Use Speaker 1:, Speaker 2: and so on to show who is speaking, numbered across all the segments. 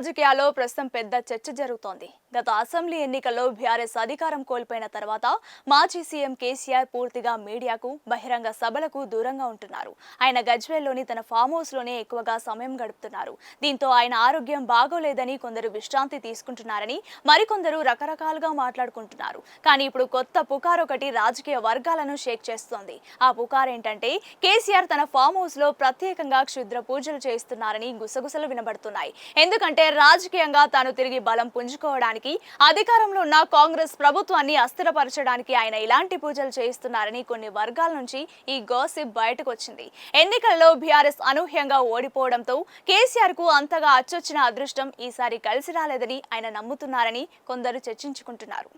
Speaker 1: రాజకీయాల్లో ప్రస్తుతం పెద్ద చర్చ జరుగుతోంది. గత అసెంబ్లీ ఎన్నికల్లో బీఆర్ఎస్ అధికారం కోల్పోయిన తర్వాత మాజీ సీఎం కేసీఆర్ పూర్తిగా మీడియాకు బహిరంగ సభలకు దూరంగా ఉంటున్నారు. ఆయన గజ్వేల్లోని తన ఫామ్ హౌస్లోనే ఎక్కువగా సమయం గడుపుతున్నారు. దీంతో ఆయన ఆరోగ్యం బాగోలేదని కొందరు విశ్రాంతి తీసుకుంటున్నారని మరికొందరు రకరకాలుగా మాట్లాడుకుంటున్నారు. కానీ ఇప్పుడు కొత్త పుకార్ ఒకటి రాజకీయ వర్గాలను షేక్ చేస్తోంది. ఆ పుకార్ ఏంటంటే కేసీఆర్ తన ఫామ్ హౌస్లో ప్రత్యేకంగా క్షుద్ర పూజలు చేస్తున్నారని గుసగుసలు వినబడుతున్నాయి. ఎందుకంటే రాజకీయంగా తాను తిరిగి బలం పుంజుకోవడానికి అధికారంలో ఉన్న కాంగ్రెస్ ప్రభుత్వాన్ని అస్థిరపరచడానికి ఆయన ఇలాంటి పూజలు చేయిస్తున్నారని కొన్ని వర్గాల నుంచి ఈ గోసిప్ బయటకు వచ్చింది ఎన్నికల్లో బీఆర్ఎస్ అనూహ్యంగా ఓడిపోవడంతో కేసీఆర్కు అంతగా అచ్చొచ్చిన అదృష్టం ఈసారి కలిసి రాలేదని ఆయన నమ్ముతున్నారని కొందరు చర్చించుకుంటున్నారు.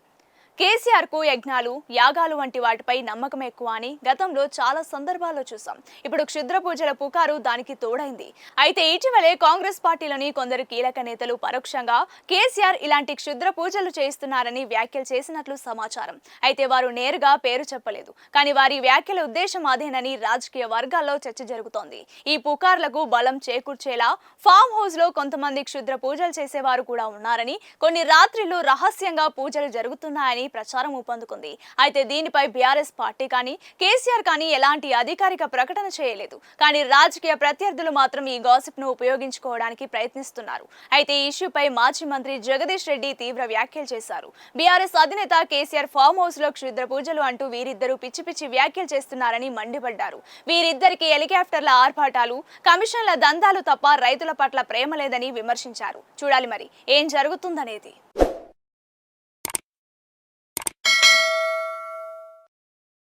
Speaker 1: కేసీఆర్కు యజ్ఞాలు యాగాలు వంటి వాటిపై నమ్మకం ఎక్కువ అని గతంలో చాలా సందర్భాల్లో చూసాం ఇప్పుడు క్షుద్ర పూజల పుకారు దానికి తోడైంది. అయితే ఇటీవలే కాంగ్రెస్ పార్టీలోని కొందరు కీలక నేతలు పరోక్షంగా కేసీఆర్ ఇలాంటి క్షుద్ర పూజలు చేస్తున్నారని వ్యాఖ్యలు చేసినట్లు సమాచారం. అయితే వారు నేరుగా పేరు చెప్పలేదు. కానీ వారి వ్యాఖ్యల ఉద్దేశం అదేనని రాజకీయ వర్గాల్లో చర్చ జరుగుతోంది. ఈ పుకార్లకు బలం చేకూర్చేలా ఫామ్ హౌస్లో కొంతమంది క్షుద్ర పూజలు చేసేవారు కూడా ఉన్నారని కొన్ని రాత్రిలో రహస్యంగా పూజలు జరుగుతున్నాయని ప్రచారం ఊపందుకుంది. అయితే దీనిపై బీఆర్ఎస్ పార్టీ కానీ కేసీఆర్ కానీ ఎలాంటి అధికారిక ప్రకటన చేయలేదు. కానీ రాజకీయ ప్రత్యర్థులు మాత్రం ఈ గాసిప్ను ఉపయోగించుకోవడానికి ప్రయత్నిస్తున్నారు. అయితే ఈ ఇష్యూపై మాజీ మంత్రి జగదీష్ రెడ్డి తీవ్ర వ్యాఖ్యలు చేశారు. బీఆర్ఎస్ అధినేత కేసీఆర్ ఫామ్ హౌస్లో క్షుద్ర పూజలు అంటూ వీరిద్దరూ పిచ్చి పిచ్చి వ్యాఖ్యలు చేస్తున్నారని మండిపడ్డారు. వీరిద్దరికి హెలికాప్టర్ల ఆర్భాటాలు కమిషన్ల దందాలు తప్ప రైతుల పట్ల ప్రేమ లేదని విమర్శించారు. చూడాలి మరి ఏం జరుగుతుందనేది.